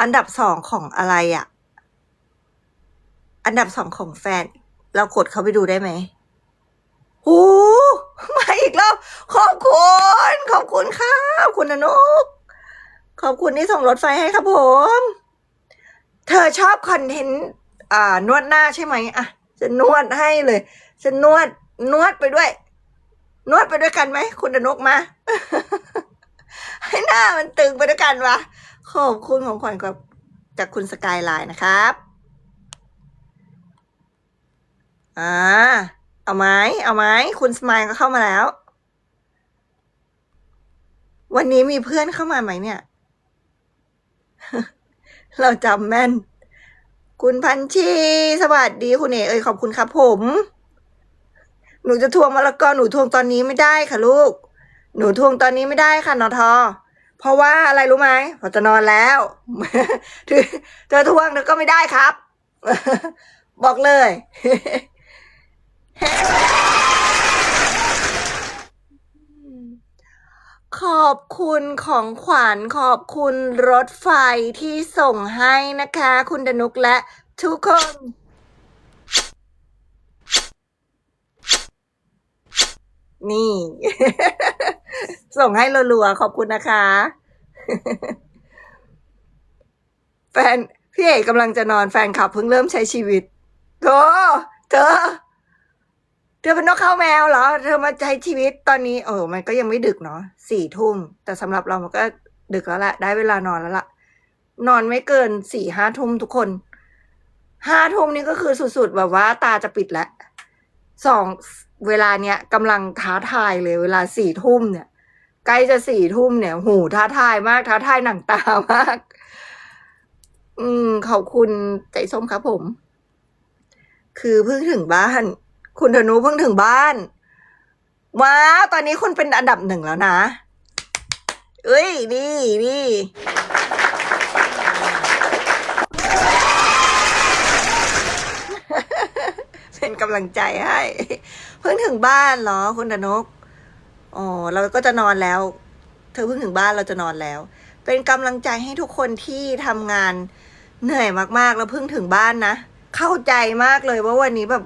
อันดับสองของอะไรอะอันดับสองของแฟน เรากดเข้าไปดูได้ไหมโอ้มาอีกแล้ว ขอบคุณ ขอบคุณครับคุณอนุกขอบคุณที่ส่งรถไฟให้ครับผม เธอชอบคอนเทนต์อ่านวดหน้าใช่ไหมอะจะนวดให้เลยจะนวดนวดไปด้วย นวดไปด้วยกันไหม คุณอนุกมา ให้หน้ามันตึงไปด้วยกันวะ ขอบคุณของขวัญกับจากคุณสกายไลน์นะครับ อ่า เอาไหมเอาไหมคุณสมายก็เข้ามาแล้ว วันนี้มีเพื่อนเข้ามาไหมเนี่ย เราจำแม่น คุณพันชี สวัสดีคุณเอเอ้ยขอบคุณครับผม หนูจะทวงมะละกอหนูทวงตอนนี้ไม่ได้ค่ะลูก หนูทวงตอนนี้ไม่ได้ค่ะนอทอเพราะว่าอะไรรู้ไหมพอจะนอนแล้วเธอเธอทวงเธอก็ไม่ได้ครับ บอกเลยขอบคุณของขวัญขอบคุณรถไฟที่ส่งให้นะคะ คุณดนุกและทุกคน นี่ ส่งให้รัวๆขอบคุณนะคะ แฟนพี่เอกกำลังจะนอนแฟนคลับเพิ่งเริ่มใช้ชีวิตโธ่เธอ เธอเป็นนกข้าวแมวเหรอ เธอมาใช้ชีวิตตอนนี้เออมันก็ยังไม่ดึกเนาะสี่ทุ่มแต่สำหรับเรามันก็ดึกแล้วแหละ ได้เวลานอนแล้วล่ะ นอนไม่เกินสี่ห้าทุ่มทุกคนห้าทุ่มนี่ก็คือสุดๆ แบบว่าตาจะปิดแล้วสองเวลาเนี้ยกำลังท้าทายเลย เวลาสี่ทุ่มเนี่ย ใกล้จะสี่ทุ่มเนี่ย หูท้าทายมาก ท้าทายหนังตามาก อืมขอบคุณใจส้มครับผม คือเพิ่งถึงบ้าน คุณธนูเพิ่งถึงบ้านว้าตอนนี้คุณเป็นอันดับหนึ่งแล้วนะ เอ้ย นี่นี่เป็นกำลังใจให้ เพิ่งถึงบ้านเหรอคุณธนก อ๋อเราก็จะนอนแล้ว เธอเพิ่งถึงบ้านเราจะนอนแล้ว เป็นกำลังใจให้ทุกคนที่ทำงานเหนื่อยมากๆ แล้วเพิ่งถึงบ้านนะ เข้าใจมากเลยว่าวันนี้แบบ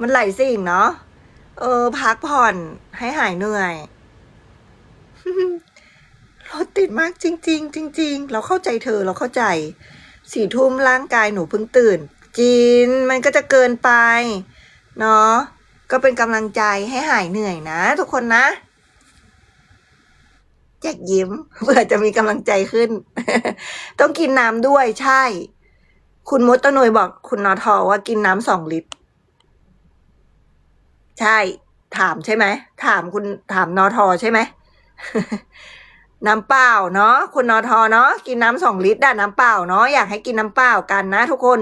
มันไหลสิ่งเนาะเออ พักผ่อนให้หายเหนื่อยรถติดมากจริง ๆ จริง ๆ เราเข้าใจเธอเราเข้าใจสี่ทุ่มร่างกายหนูเพิ่งตื่นจินมันก็จะเกินไป เนาะ ก็เป็นกำลังใจให้หายเหนื่อยนะ ทุกคนนะแจกยิ้มเพื่อจะมีกำลังใจขึ้น ต้องกินน้ำด้วยใช่ คุณมดตะหนยบอกคุณนอทอว่ากินน้ำสองลิตร ใช่ ถามใช่ไหม ถามคุณถามนอทอใช่ไหมน้ำเปล่าเนาะคุณนอทอเนาะกินน้ำสองลิตรอะน้ำเปล่าเนาะอยากให้กินน้ำเปล่ากันนะ ทุกคน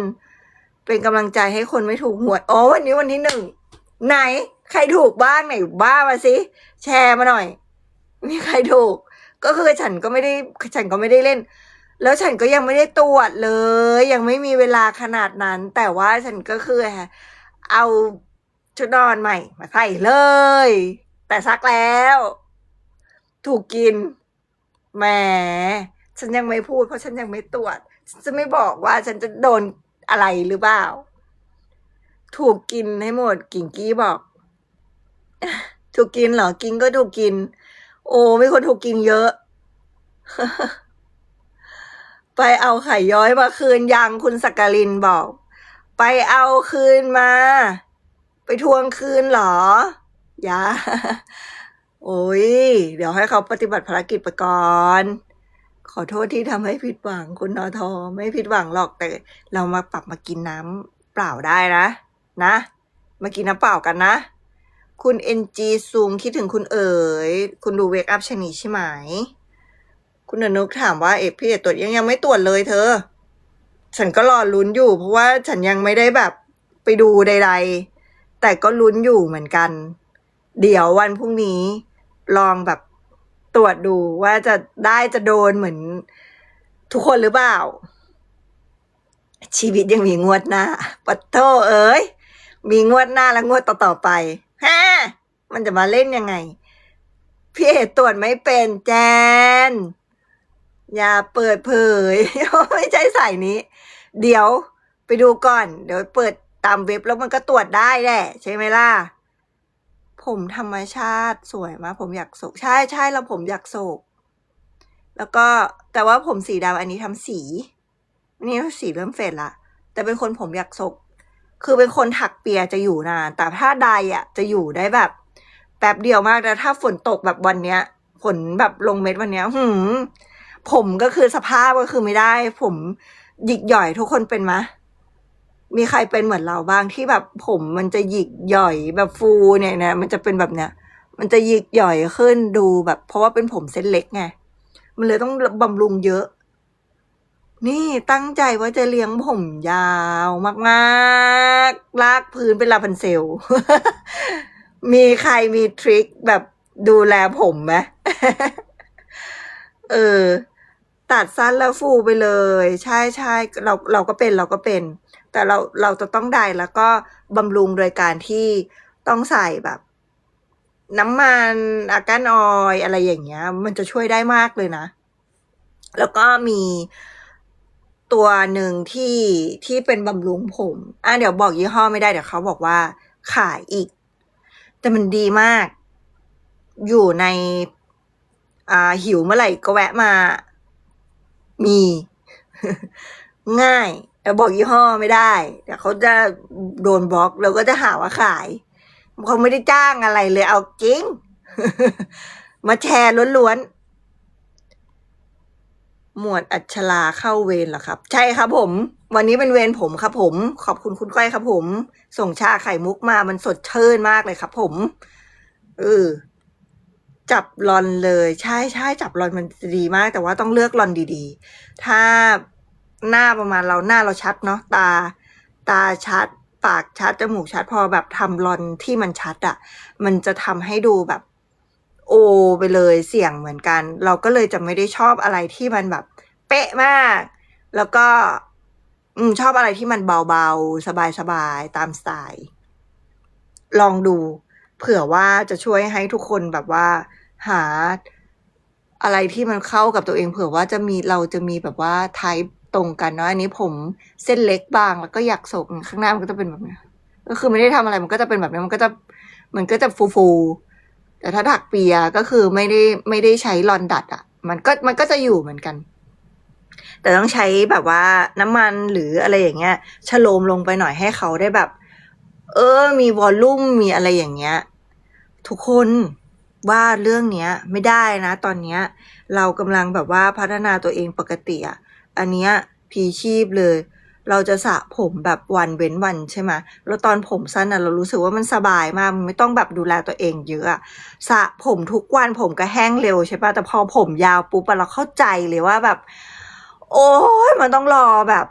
เป็นกำลังใจให้คนไม่ถูกหวยอ๋อวันนี้วันที่หนึ่ง ไหน ใครถูกบ้างไหนบ้ามาสิแชร์มาหน่อย มีใครถูก ก็คือฉันก็ไม่ได้ฉันก็ไม่ได้เล่น แล้วฉันก็ยังไม่ได้ตรวจเลย ยังไม่มีเวลาขนาดนั้น แต่ว่าฉันก็คือเอาชุดนอนใหม่มาใส่เลย แต่ซักแล้ว ถูกกินแหมฉันยังไม่พูดเพราะฉันยังไม่ตรวจ ฉันจะไม่บอกว่าฉันจะโดนอะไรหรือเปล่า ถูกกินให้หมด กิ่งกี้บอก ถูกกินเหรอ กินก็ถูกกิน โอ้ไมีคนถูกกินเยอะ ไปเอาไข่ย้อยมาคืนยังคุณสักกลินบอก ไปเอาคืนมา ไปทวงคืนเหรอยาโอ้ย เดี๋ยวให้เขาปฏิบัติภารกิจไปก่อนขอโทษที่ทำให้ผิดหวังคุณนอทอ ไม่ผิดหวังหรอกแต่เรามาปรับมากินน้ำเปล่าได้นะ นะมากินน้ำเปล่ากันนะ คุณเอ็นจีซูมคิดถึงคุณเอ๋ย คุณดูเวกอัพชนีใช่ไหม คุณอนุกถามว่าเอกพี่เอกตรวจยังยังไม่ตรวจเลยเธอ ฉันก็รอลุ้นอยู่ เพราะว่าฉันยังไม่ได้แบบไปดูใด ๆ แต่ก็ลุ้นอยู่เหมือนกัน เดี๋ยววันพรุ่งนี้ ลองแบบตรวจดูว่าจะได้จะโดนเหมือนทุกคนหรือเปล่า ชีวิตยังมีงวดหน้าปัตโตเอ้ย มีงวดหน้าและงวดต่อๆไปฮะมันจะมาเล่นยังไง พี่เอตรวจไม่เป็นแจน อย่าเปิดเผยไม่ใช่สายนี้ เดี๋ยวไปดูก่อน เดี๋ยวเปิดตามเว็บแล้วมันก็ตรวจได้แหละ ใช่ไหมล่ะ ผมธรรมชาติสวยมากผมอยากโศก ใช่ใช่แล้วผมอยากโศก แล้วก็แต่ว่าผมสีดำอันนี้ทำสีนนี้สีเริ่มเฟดละแต่เป็นคนผมอยากโศก คือเป็นคนถักเปียจะอยู่นาน แต่ถ้าใดอะจะอยู่ได้แบบแป๊บเดียวมากแต่ถ้าฝนตกแบบวันเนี้ยฝนแบบลงเม็ดวันเนี้ยหืมผมก็คือสภาพก็คือไม่ได้ ผมหยิกหย่อยทุกคนเป็นไหมมีใครเป็นเหมือนเราบ้างที่แบบผมมันจะหยิกหย่อยแบบฟูเนี่ยนะมันจะเป็นแบบเนี้ย มันจะหยิกหย่อยขึ้นดูแบบ เพราะว่าเป็นผมเส้นเล็กไงมันเลยต้องบำรุงเยอะ นี่ตั้งใจว่าจะเลี้ยงผมยาวมากๆ ลากพื้นเป็นลาพันเซล มีใครมีทริคแบบดูแลผมไหมเออ ตัดสั้นแล้วฟูไปเลย ใช่ใช่เราเราก็เป็นเราก็เป็น แต่เราเราจะต้องได้แล้วก็บำรุงโดยการที่ต้องใส่แบบ น้ำมันอากานออยอะไรอย่างเงี้ย มันจะช่วยได้มากเลยนะ แล้วก็มี ตัวหนึ่งที่ที่เป็นบำรุงผมอะเดี๋ยวบอกยี่ห้อไม่ได้เดี๋ยวเขาบอกว่าขายอีก แต่มันดีมาก อยู่ในอ่าหิวเมื่อไหร่ก็แวะมา มี ง่ายแต่บอกยี่ห้อไม่ได้เดี๋ยวเขาจะโดนบล็อกแล้วก็จะหาว่าขายเขาไม่ได้จ้างอะไรเลยเอาจริง มาแชร์ล้วนๆ หมวดอัชราเข้าเวรเหรอครับ ใช่ครับผม วันนี้เป็นเวรผมครับผม ขอบคุณคุณก้อยครับผม ส่งชาไข่มุกมามันสดชื่นมากเลยครับผมเออจับรอนเลย ใช่ใช่จับรอนมันดีมาก แต่ว่าต้องเลือกรอนดีๆ ถ้าหน้าประมาณเราหน้าเราชัดเนาะตา ตาชัด ปากชัดจมูกชัดพอแบบทำรอนที่มันชัดอะ่ะ มันจะทำให้ดูแบบ โอไปเลยเสี่ยงเหมือนกัน เราก็เลยจะไม่ได้ชอบอะไรที่มันแบบ เป๊ะมาก แล้วก็อืมชอบอะไรที่มันเบาๆ สบายๆ ตามสไตล์ ลองดู เผื่อว่าจะช่วยให้ทุกคนแบบว่า หาอะไรที่มันเข้ากับตัวเอง เผื่อว่าจะมีเราจะมีแบบว่าไทป์ตรงกันเนาะอันนี้ผมเส้นเล็กบางแล้วก็อยากโศกข้างหน้ามันก็จะเป็นแบบนี้ก็คือไม่ได้ทำอะไรมันก็จะเป็นแบบนี้มันก็จะมันก็จะฟูฟู แต่ถ้าถักเปียก็คือไม่ได้ไม่ได้ใช้ลอนดัดอะ่ะ มันก็มันก็จะอยู่เหมือนกัน แต่ต้องใช้แบบว่าน้ำมันหรืออะไรอย่างเงี้ยชโลมลงไปหน่อยให้เขาได้แบบ เออ มีวอลลุ่มมีอะไรอย่างเงี้ย ทุกคนว่าเรื่องเนี้ย ไม่ได้นะ ตอนเนี้ย เรากำลังแบบว่าพัฒนาตัวเองปกติอะอันเนี้ยพีชีพเลย เราจะสระผมแบบวันเว้นวันใช่ไหมแล้วตอนผมสั้นอะเรารู้สึกว่ามันสบายมากมันไม่ต้องแบบดูแลตัวเองเยอะสระผมทุกวันผมก็แห้งเร็วใช่ปะแต่พอผมยาวปุ๊บเราเข้าใจเลยว่าแบบ โอ้ยมันต้องรอแบบ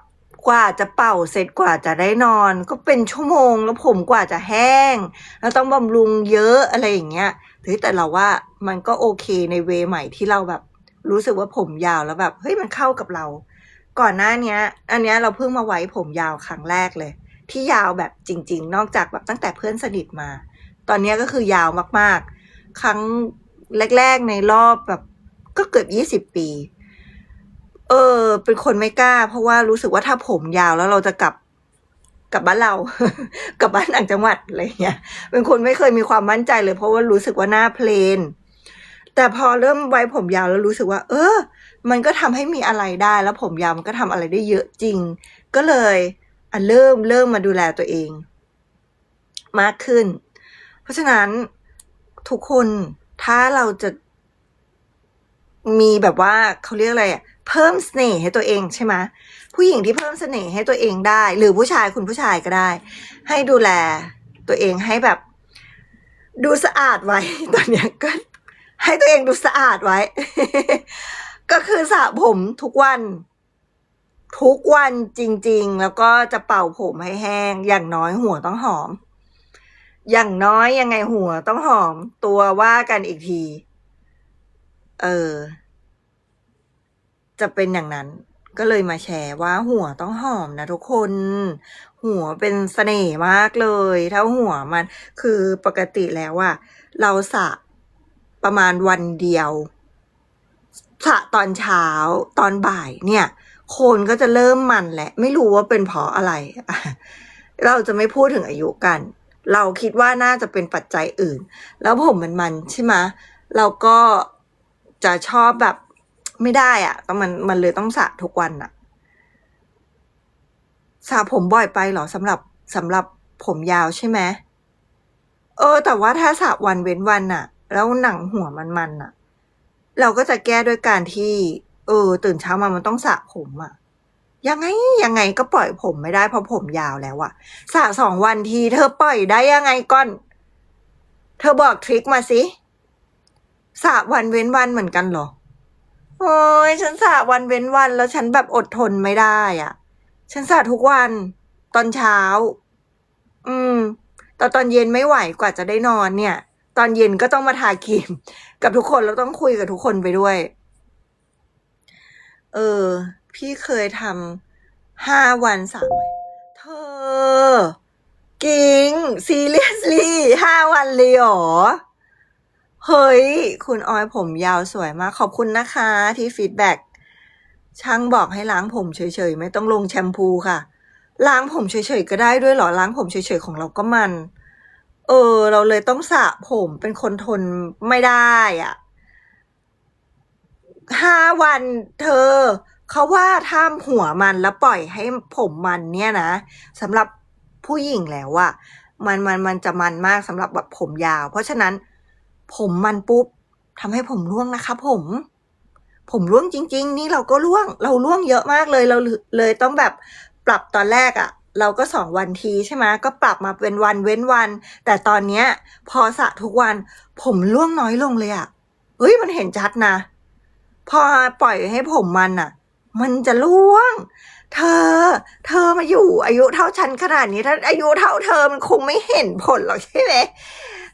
กว่าจะเป่าเสร็จกว่าจะได้นอน ก็เป็นชั่วโมงแล้วผมกว่าจะแห้ง แล้วต้องบำรุงเยอะอะไรอย่างเงี้ยเฮ้ยแต่เราว่ามันก็โอเคในเวใหม่ที่เราแบบ รู้สึกว่าผมยาวแล้วแบบเฮ้ยมันเข้ากับเรา ก่อนหน้าเนี้ยอันเนี้ยเราเพิ่งมาไว้ผมยาวครั้งแรกเลย ที่ยาวแบบจริง ๆ นอกจากแบบตั้งแต่เพื่อนสนิทมา ตอนนี้ก็คือยาวมากๆ ครั้งแรก ๆ ในรอบแบบก็เกือบยี่สิบปี เออ เป็นคนไม่กล้า เพราะว่ารู้สึกว่าถ้าผมยาวแล้วเราจะกลับกลับบ้านเรา กลับบ้านต่างจังหวัดอะไรเงี้ย เป็นคนไม่เคยมีความมั่นใจเลย เพราะว่ารู้สึกว่าหน้าเพลน แต่พอเริ่มไว้ผมยาวแล้วรู้สึกว่า เออ มันก็ทำให้มีอะไรได้แล้วผมยาวมันก็ทำอะไรได้เยอะจริง ก็เลยเริ่มเริ่มมาดูแลตัวเอง มากขึ้น เพราะฉะนั้นทุกคนถ้าเราจะมีแบบว่าเขาเรียกอะไรอะเพิ่มเสน่ห์ให้ตัวเองใช่ไหมผู้หญิงที่เพิ่มเสน่ห์ให้ตัวเองได้ หรือผู้ชายคุณผู้ชายก็ได้ ให้ดูแลตัวเองให้แบบ ดูสะอาดไว้ตอนเนี้ยก็ให้ตัวเองดูสะอาดไว้ ก็คือสระผมทุกวัน ทุกวันจริง ๆ แล้วก็จะเป่าผมให้แห้ง อย่างน้อยหัวต้องหอม อย่างน้อยยังไงหัวต้องหอม ตัวว่ากันอีกที เออ จะเป็นอย่างนั้น ก็เลยมาแชร์ว่าหัวต้องหอมนะทุกคน หัวเป็นเสน่ห์มากเลย ถ้าหัวมัน คือปกติแล้วอะเราสระประมาณวันเดียว สระตอนเช้าตอนบ่ายเนี่ย โคนก็จะเริ่มมันแหละ ไม่รู้ว่าเป็นเพราะอะไร เราจะไม่พูดถึงอายุกัน เราคิดว่าน่าจะเป็นปัจจัยอื่น แล้วผมมันมันใช่ไหมเราก็จะชอบแบบไม่ได้อะแต่มันมันเลยต้องสระทุกวันอะสระผมบ่อยไปเหรอสำหรับสำหรับผมยาวใช่ไหมเออ แต่ว่าถ้าสระวันเว้นวันอะแล้วหนังหัวมันมันอะ เราก็จะแก้ด้วยการที่ เออ ตื่นเช้ามามันต้องสระผมอะยังไงยังไงก็ปล่อยผมไม่ได้เพราะผมยาวแล้วอะสระสองวันทีเธอปล่อยได้ยังไงก่อน เธอบอกทริคมาสิสระวันเว้นวันเหมือนกันเหรอ โอ้ยฉันสระวันเว้นวันแล้วฉันแบบอดทนไม่ได้อะฉันสระทุกวันตอนเช้า อืมแต่ตอนเย็นไม่ไหวกว่าจะได้นอนเนี่ย ตอนเย็นก็ต้องมาทาครีม กับทุกคนแล้วต้องคุยกับทุกคนไปด้วย เออ พี่เคยทำห้าวันสามวันเธอ กิง seriously ห้าวันเลยหรอ เฮ้ย คุณออยผมยาวสวยมาก ขอบคุณนะคะที่ฟีดแบ็กช่างบอกให้ล้างผมเฉยๆ ไม่ต้องลงแชมพูค่ะ ล้างผมเฉยๆ ก็ได้ด้วยหรอ ล้างผมเฉยๆ ของเราก็มัน เออ เราเลยต้องสระผมเป็นคนทนไม่ได้อะห้าวันเธอ เขาว่าถ้าหัวมันแล้วปล่อยให้ผมมันเนี่ยนะสำหรับผู้หญิงแล้วอะมันมันมันจะมันมากสำหรับแบบผมยาว เพราะฉะนั้น ผมมันปุ๊บทำให้ผมร่วงนะคะผม ผมร่วงจริง ๆ นี่เราก็ร่วง เราร่วงเยอะมากเลยเราเลยต้องแบบปรับตอนแรกอะ เราก็สองวันทีใช่ไหมก็ปรับมาเป็นวันเว้นวัน แต่ตอนเนี้ยพอสระทุกวัน ผมร่วงน้อยลงเลยอะเฮ้ยมันเห็นชัดนะ พอปล่อยให้ผมมันอะมันจะร่วง เธอ เธอมาอยู่ อายุเท่าฉันขนาดนี้ถ้าอายุเท่าเธอมันคงไม่เห็นผลหรอกใช่ไหม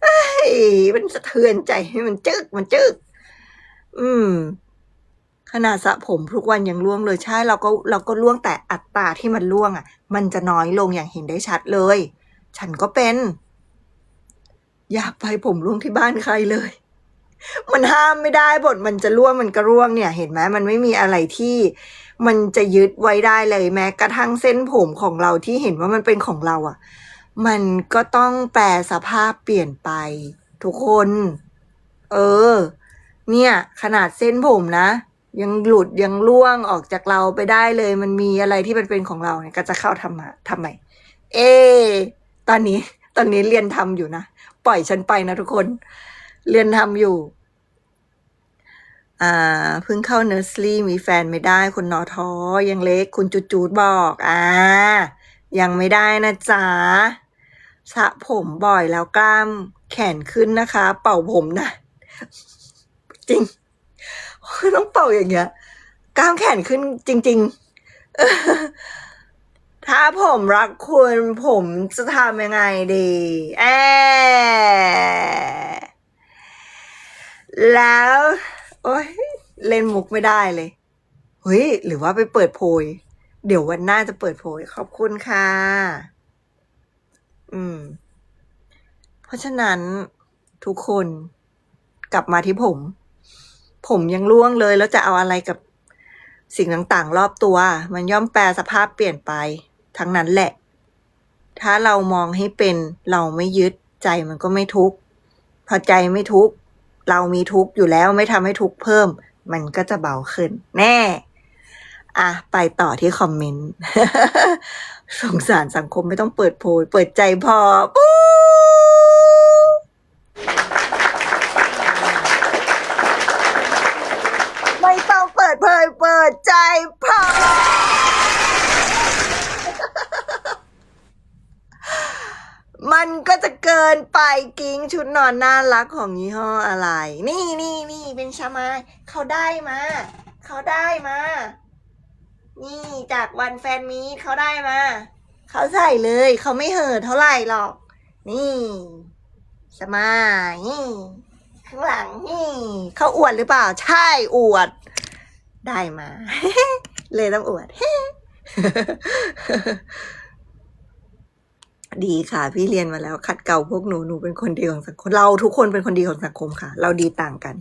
เอ้ยมันสะเทือนใจให้มันจึกมันจึก อืม ขนาดสระผมทุกวันยังร่วงเลยใช่เราก็เราก็ร่วงแต่อัตราที่มันร่วงอะ มันจะน้อยลงอย่างเห็นได้ชัดเลย ฉันก็เป็น อยากไปผมร่วงที่บ้านใครเลย มันห้ามไม่ได้บทมันจะร่วงมันก็ร่วงเนี่ย เห็นไหมมันไม่มีอะไรที่มันจะยึดไว้ได้เลยแม้กระทั่งเส้นผมของเราที่เห็นว่ามันเป็นของเราอะ มันก็ต้องแปลสภาพเปลี่ยนไป ทุกคน เออ เนี่ย ขนาดเส้นผมนะ ยังหลุดยังล่วงออกจากเราไปได้เลย มันมีอะไรที่มันเป็นของเราเนี่ยก็จะเข้าทำมาทำไมเอ ตอนนี้ตอนนี้เรียนทำอยู่นะ ปล่อยฉันไปนะทุกคน เรียนทำอยู่อ่าเพิ่งเข้าเนอร์สรี่มีแฟนไม่ได้คุณนอทอยังเล็กคุณจูจูดบอกอ่ายังไม่ได้นะจ๊ะสระผมบ่อยแล้วกล้ามแขนขึ้นนะคะ เป่าผมนะ จริง ต้องเป่าอย่างเงี้ยกล้ามแขนขึ้นจริง ๆ ถ้าผมรักคุณผมจะทำยังไงดีแอแล้ว โอ้ยเล่นมุกไม่ได้เลยเฮ้ยหรือว่าไปเปิดโพย เดี๋ยววันหน้าจะเปิดโพย ขอบคุณค่ะ อืม เพราะฉะนั้นทุกคนกลับมาที่ผม ผมยังร่วงเลยแล้วจะเอาอะไรกับสิ่งต่างๆ รอบตัว มันย่อมแปลสภาพเปลี่ยนไป ทั้งนั้นแหละ ถ้าเรามองให้เป็นเราไม่ยึดใจมันก็ไม่ทุกข์พอใจไม่ทุกข์เรามีทุกข์อยู่แล้วไม่ทำให้ทุกข์เพิ่ม มันก็จะเบาขึ้น แน่ อะ ไปต่อที่คอมเมนต์สงสารสังคมไม่ต้องเปิดโพยเปิดใจพอปู๊ไม่ต้องเปิดเผยเปิดใจพอ มันก็จะเกินไปกิ้งชุดนอนน่ารักของยี่ห้ออะไร นี่นี่นี่เป็นชามายเขาได้มา เขาได้มา นี่จากวันแฟนมีตเขาได้มา เขาใส่เลย เขาไม่เห่อเท่าไหร่หรอก นี่สมายนี่ข้างหลังนี่เขาอวดหรือเปล่า ใช่อวด ได้มา เลยต้องอวด ดีค่ะ พี่เรียนมาแล้วขัดเกลาพวกหนูหนูเป็นคนดีของสังคมเราทุกคนเป็นคนดีของสังคมค่ะ เราดีต่างกัน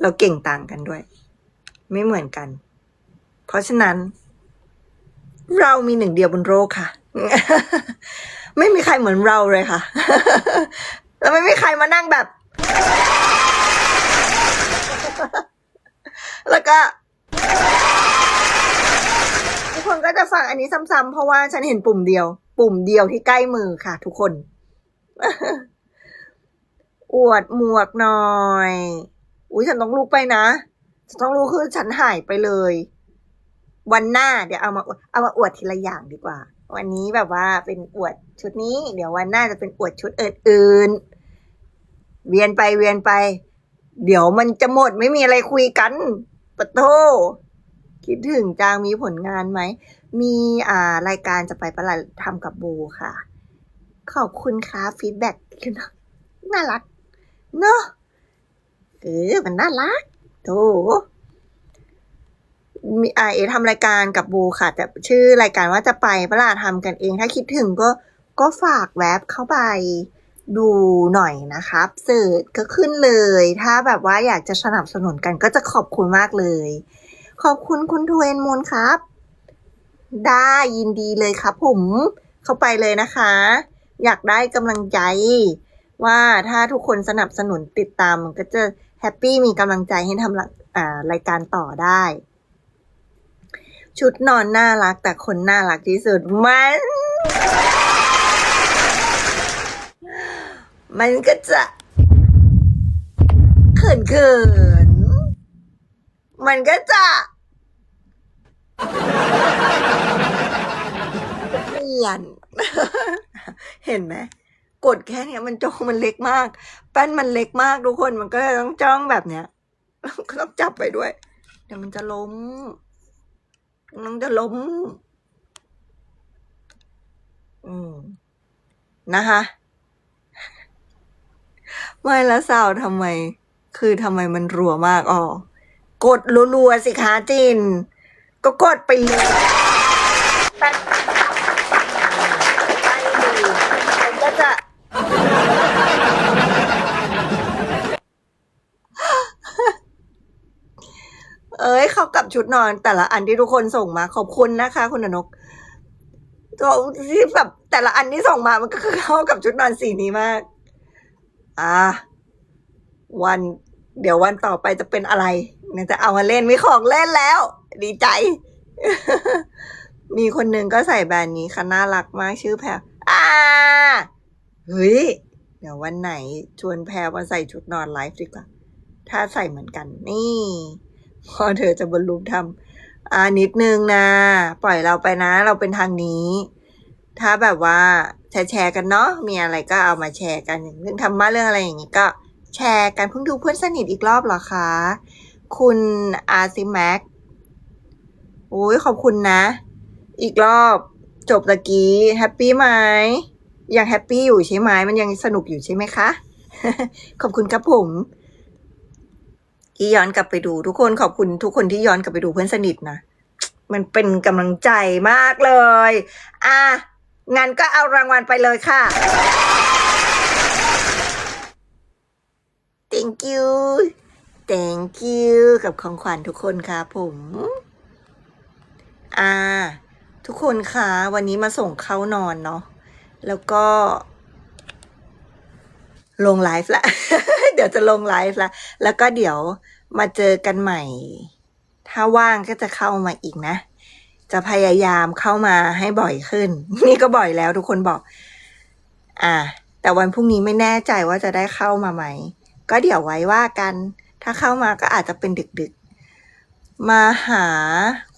เราเก่งต่างกันด้วย ไม่เหมือนกัน เพราะฉะนั้น เรามีหนึ่งเดียวบนโลกค่ะ ไม่มีใครเหมือนเราเลยค่ะ แล้วไม่มีใครมานั่งแบบ แล้วก็ทุกคนก็จะฟังอันนี้ซ้ำๆเพราะว่าฉันเห็นปุ่มเดียว ปุ่มเดียวที่ใกล้มือค่ะ ทุกคน อวดหมวกหน่อย อุ้ยฉันต้องลุกไปนะฉันต้องลุกคือฉันหายไปเลย วันหน้าเดี๋ยวเอามาอวดเอามาอวดทีละอย่างดีกว่า วันนี้แบบว่าเป็นอวดชุดนี้ เดี๋ยววันหน้าจะเป็นอวดชุดอื่นๆ เวียนไปเวียนไป เดี๋ยวมันจะหมดไม่มีอะไรคุยกันปะโทคิดถึงจางมีผลงานไหม มีอ่ารายการจะไปประหลาดทำกับโบค่ะ ขอบคุณครับฟีดแบ็กน่ารัก เนอะเออมันน่ารักโถมีไอทำรายการกับบูค่ะ แต่ชื่อรายการว่าจะไปประหลาดทำกันเอง ถ้าคิดถึงก็ก็ฝากแว็บเข้าไปดูหน่อยนะครับเสิร์ชก็ขึ้นเลย ถ้าแบบว่าอยากจะสนับสนุนกันก็จะขอบคุณมากเลย ขอบคุณคุณทเวนมูลครับ ได้ยินดีเลยครับผมเข้าไปเลยนะคะ อยากได้กำลังใจ ว่าถ้าทุกคนสนับสนุนติดตามมันก็จะแฮปปี้มีกำลังใจให้ทำรายการต่อได้ ชุดนอนน่ารักแต่คนน่ารักที่สุดมัน มันก็จะเขินเขินๆมันก็จะ เปลี่ยน เห็นไหมกดแค่เนี้ยมันจองมันเล็กมาก แป้นมันเล็กมากทุกคนมันก็ต้องจ้องแบบเนี้ยก็ต้องจับไปด้วย เดี๋ยวมันจะล้มมันจะล้ม อืม นะคะไม่แล้วสาวทำไม คือทำไมมันรัวมากอ๋อกดรัวๆสิคะจิน ก็กดไปเลยไปเลยมันก็จะ เอ้ย เขากับชุดนอน แต่ละอันที่ทุกคนส่งมา ขอบคุณนะคะ คุณอนกก็ที่แบบแต่ละอันที่ส่งมามันก็คือเข้ากับชุดนอนสีนี้มาก อ่าวัน เดี๋ยววันต่อไปจะเป็นอะไรเนี่ยจะเอามาเล่นมีของเล่นแล้ว ดีใจ มีคนหนึ่งก็ใส่แบรนด์นี้ค่ะน่ารักมากชื่อแพรอ่าเฮ้ยเดี๋ยววันไหนชวนแพรมาใส่ชุดนอนไลฟ์ดีกว่าถ้าใส่เหมือนกันนี่ พอเธอจะบรรลุทำอ่านิดนึงนะ ปล่อยเราไปนะ เราเป็นทางนี้ ถ้าแบบว่าแชร์แชร์กันเนาะมีอะไรก็เอามาแชร์กันอย่างเรื่องธรรมะเรื่องอะไรอย่างนี้ก็ แชร์กันเพิ่งดูเพื่อนสนิทอีกรอบเหรอคะ คุณอาซิแม็กโอ้ยขอบคุณนะ อีกรอบจบตะกี้แฮปปี้ไหมยังแฮปปี้อยู่ใช่ไหมมันยังสนุกอยู่ใช่ไหมคะ ขอบคุณครับผมที่ย้อนกลับไปดูทุกคนขอบคุณทุกคนที่ย้อนกลับไปดูเพื่อนสนิทนะมันเป็นกำลังใจมากเลย อะงั้นก็เอารางวัลไปเลยค่ะ thank you thank you กับของขวัญทุกคนค่ะผม อ่า ทุกคนคะวันนี้มาส่งเข้านอนเนาะแล้วก็ ลงไลฟ์ละ เดี๋ยวจะลงไลฟ์ละ แล้วก็เดี๋ยวมาเจอกันใหม่ ถ้าว่างก็จะเข้ามาอีกนะ จะพยายามเข้ามาให้บ่อยขึ้น นี่ก็บ่อยแล้วทุกคนบอก อ่า แต่วันพรุ่งนี้ไม่แน่ใจว่าจะได้เข้ามาไหม ก็เดี๋ยวไว้ว่ากัน ถ้าเข้ามาก็อาจจะเป็นดึกๆ มาหา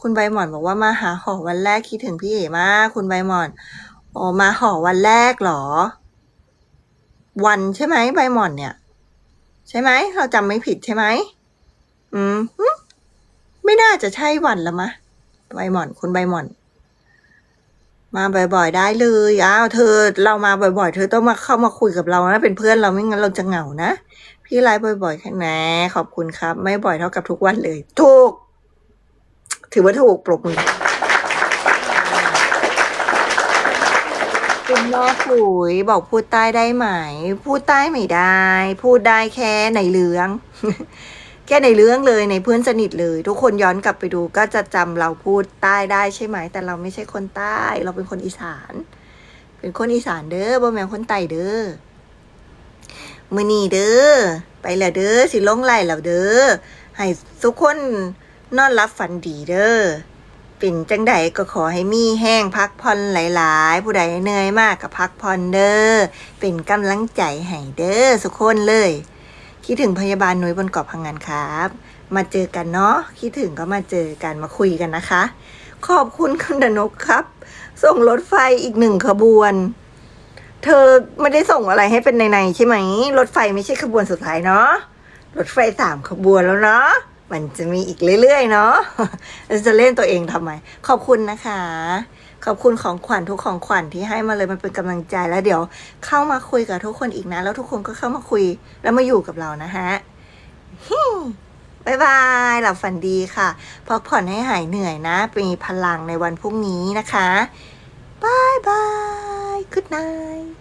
คุณใบหมอนบอกว่ามาหาหอวันแรกคิดถึงพี่เอ๋มากคุณใบหมอนอ๋อมาหอวันแรกเหรอ วันใช่ไหมใบหมอนเนี่ย ใช่ไหมเราจำไม่ผิดใช่ไหมอืมไม่น่าจะใช่วันละมะใบหมอนคุณใบหมอน มาบ่อยๆได้เลยอ้าวเธอ เรามาบ่อยๆ เธอต้องมาเข้ามาคุยกับเรานะเป็นเพื่อนเราไม่งั้นเราจะเหงานะ พี่ไลฟ์บ่อยๆแค่ไหนขอบคุณครับ ไม่บ่อยเท่ากับทุกวันเลย ถูก ถือว่าถูกปรบมือคุณนอขุยบอกพูดใต้ได้ไหม พูดใต้ไม่ได้ พูดได้แค่ในเรื่อง แค่ในเรื่องเลยในเพื่อนสนิทเลย ทุกคนย้อนกลับไปดูก็จะจำเราพูดใต้ได้ใช่ไหม แต่เราไม่ใช่คนใต้ เราเป็นคนอีสาน เป็นคนอีสานเด้อบ่แม่นคนใต้เด้อ มือนีเด้อ ไปแล้วเด้อ สิลงไหลแล้วเด้อ ให้ทุกคนนอนรับฝันดีเด้อ เป็นจังใดก็ขอให้มีแห้งพักผ่อนหลายๆ ผู้ใดเหนื่อยมากก็พักผ่อนเด้อ เป็นกำลังใจให้เด้อทุกคนเลย คิดถึงพยาบาลหนุยบนเกาะพังงานครับ มาเจอกันเนาะ คิดถึงก็มาเจอกันมาคุยกันนะคะ ขอบคุณคุณดนกครับ ส่งรถไฟอีกหนึ่งขบวน เธอไม่ได้ส่งอะไรให้เป็นในๆใช่ไหม รถไฟไม่ใช่ขบวนสุดท้ายเนาะ รถไฟสามขบวนแล้วเนาะ มันจะมีอีกเรื่อยๆเนาะ จะเล่นตัวเองทำไม ขอบคุณนะคะ ขอบคุณของขวัญทุกของขวัญที่ให้มาเลยมันเป็นกำลังใจแล้วเดี๋ยว เข้ามาคุยกับทุกคนอีกนะ แล้วทุกคนก็เข้ามาคุยแล้วมาอยู่กับเรานะฮะฮิบายบาย หลับฝันดีค่ะ พักผ่อนให้หายเหนื่อยนะ มีพลังในวันพรุ่งนี้นะคะบายบาย good night